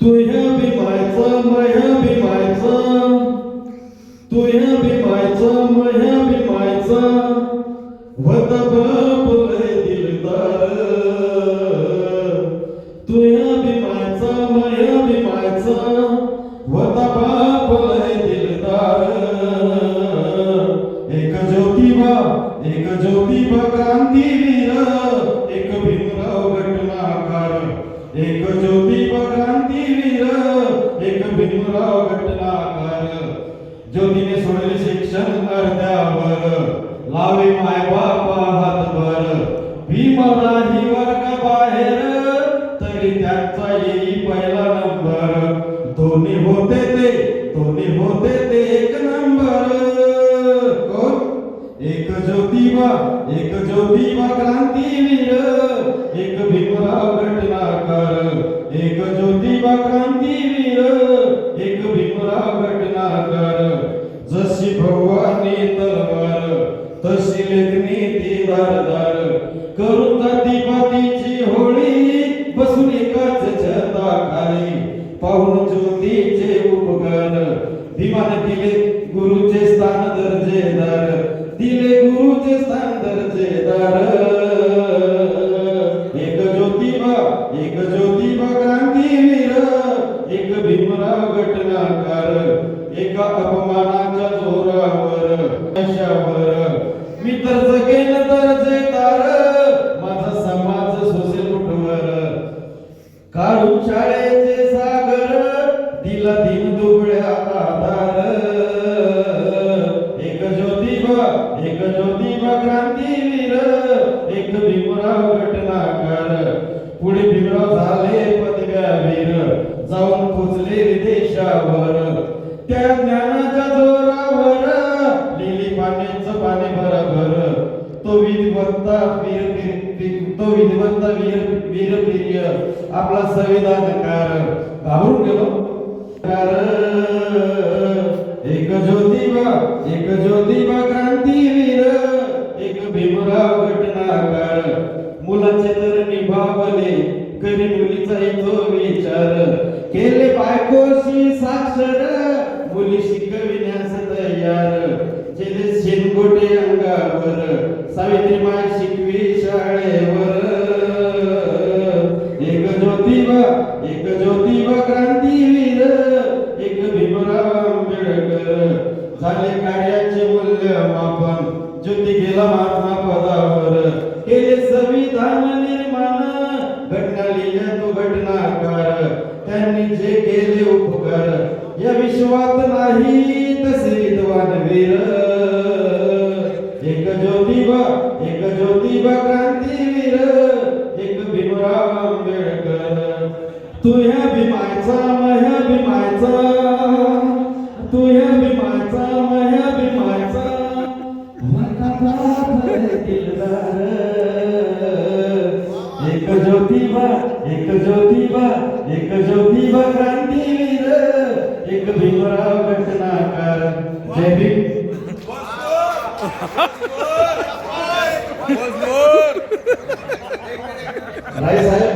तुझ्या भीमायचं मह्या भीमायचं तुझ्या भीमायचं मह्या भीमायचं वत बापुले दिलदार तुझ्या भीमायचं मह्या भीमायचं वत ज्योतीने सोडले शिक्षण अर्ध्यावर. लावे माय बापा हातभर. भीमला ही वर्ग बाहेर? तरी त्याचा येई पहिला नंबर. दोन्ही होते ते दोन्ही होते ते एक नंबर. कोण? एक ज्योतिबा एक ज्योतिबा क्रांतीवीर. एक भीमराव घटनाकर. एक ज्योती लेखनी ती धारदार करून जाती होळी. बसून एकाच छता खाली पाहून ज्योतीचे उपकार. भीमान दिले गुरुचे स्थान दर्जेदार. दिले गुरुचे स्थान दर्जेदार. एक ज्योतिबा एक ज्योतिबा क्रांतीवीर एक भीमराव घटनाकार. एका अपमानाच्या जोरावर यशावर मी तर जगेन दर्जेदार माझा समाज सोसेल कुठवर? काढून शाळेचे सागर दिला दिन दुबळ्या आधार. एक ज्योतिबा एक ज्योतिबा क्रांतीवीर एक भीमराव घटनाकार. पुढे भीमराव झाले पदव्या वीर जाऊन पोचले विदेशावर. त्या विधिवत्ता वीर तो विधिवत्ता वीर वीर प्रिय. आपला संविधानकार. घाबरून गेलो. कार एक ज्योतिबा एक ज्योतिबा क्रांतीवीर एक भीमराव घटनाकार. मुलाचे तर निभावले करी मुलीचा येतो विचार. केले बायकोशी साक्षर मुली शिकविण्यास तयार. जेले शेनगोटे सावित्रीबाई शिकवी शाळेवर. एक ज्योतिबा एक ज्योतिबा क्रांतीवीर एक भीमराव आंबेडकर. झाले कार्याचे मूल्यमापन ज्योती गेला महात्मा पदावर. केले संविधान निर्माण घटना लिहिल्या तो घटनाकार. त्यांनी जे केले उपकार या विश्वात नाही तसे विद्वान वीर. एक ज्योतिबा क्रांतीवीर एक भीमराव आंबेडकर. तुझ्या भीमायचा मह्या भीमायचा तुझ्या ह्या मह्या भीमाचा. दिलदार एक ज्योतिबा एक ज्योतिबा एक ज्योतिबा क्रांतीवीर एक भीमराव घटनाकार. जय भीम. సార్